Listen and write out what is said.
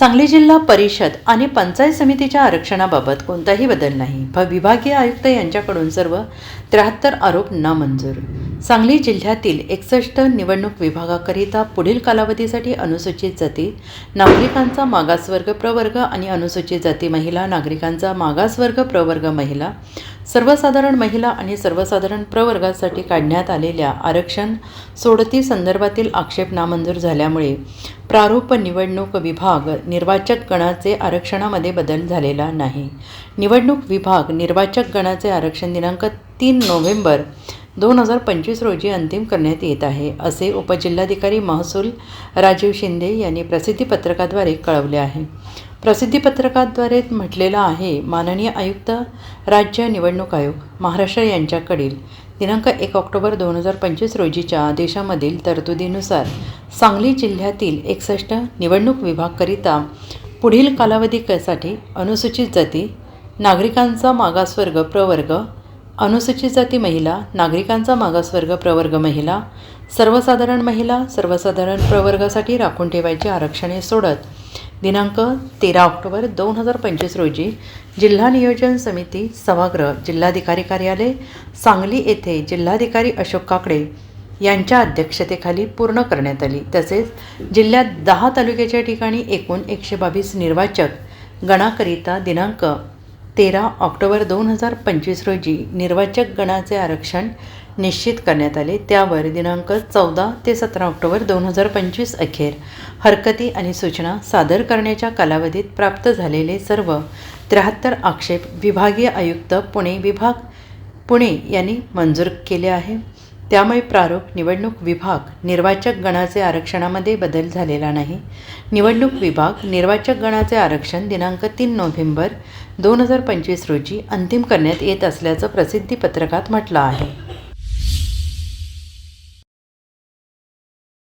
सांगली जिल्हा परिषद आणि पंचायत समितीच्या आरक्षणाबाबत कोणताही बदल नाही. व विभागीय आयुक्त यांच्याकडून सर्व त्र्याहत्तर आरोप नामंजूर. सांगली जिल्ह्यातील एकसष्ट निवडणूक विभागाकरिता पुढील कालावधीसाठी अनुसूचित जाती नागरिकांचा मागासवर्ग प्रवर्ग आणि अनुसूचित जाती महिला नागरिकांचा मागासवर्ग प्रवर्ग महिला सर्वसाधारण महिला आणि सर्वसाधारण प्रवर्गासाठी काढण्यात आलेल्या आरक्षण सोडती संदर्भातील आक्षेप नामंजूर झाल्यामुळे प्रारूप निवडणूक विभाग निर्वाचक गणाचे आरक्षणामध्ये बदल झालेला नाही. निवडणूक विभाग निर्वाचक गणाचे आरक्षण दिनांक तीन नोव्हेंबर दोन हजार पंचवीस रोजी अंतिम करण्यात येत आहे असे उपजिल्हाधिकारी महसूल राजीव शिंदे यांनी प्रसिद्धीपत्रकाद्वारे कळवले आहे. प्रसिद्धीपत्रकाद्वारे म्हटलेलं आहे माननीय आयुक्त राज्य निवडणूक आयोग महाराष्ट्र यांच्याकडील. दिनांक एक ऑक्टोबर दोन हजार पंचवीस रोजीच्या आदेशामधील तरतुदीनुसार सांगली जिल्ह्यातील एकसष्ट निवडणूक विभागकरिता पुढील कालावधीसाठी अनुसूचित जाती नागरिकांचा मागासवर्ग प्रवर्ग अनुसूचित जाती महिला नागरिकांचा मागासवर्ग प्रवर्ग महिला सर्वसाधारण महिला सर्वसाधारण प्रवर्गासाठी राखून ठेवायची आरक्षणे सोडत दिनांक तेरा ऑक्टोबर दोन हजार पंचवीस रोजी जिल्हा नियोजन समिती सभागृह जिल्हाधिकारी कार्यालय सांगली येथे जिल्हाधिकारी अशोक काकडे यांच्या अध्यक्षतेखाली पूर्ण करण्यात आली. तसेच जिल्ह्यात दहा तालुक्याच्या ठिकाणी एकूण एकशे बावीस निर्वाचक गणाकरिता दिनांक तेरा ऑक्टोबर दोन हजार पंचवीस रोजी निर्वाचक गणाचे आरक्षण निश्चित करण्यात आले. त्यावर दिनांक चौदा ते सतरा ऑक्टोबर दोन हजार पंचवीस अखेर हरकती आणि सूचना सादर करण्याच्या कालावधीत प्राप्त झालेले सर्व त्र्याहत्तर आक्षेप विभागीय आयुक्त पुणे विभाग पुणे यांनी मंजूर केले आहे. त्यामुळे प्रारूप निवडणूक विभाग निर्वाचक गणाचे आरक्षणामध्ये बदल झालेला नाही. निवडणूक विभाग निर्वाचक गणाचे आरक्षण दिनांक तीन नोव्हेंबर दोन हजार पंचवीस रोजी अंतिम करण्यात येत असल्याचं प्रसिद्धीपत्रकात म्हटलं आहे.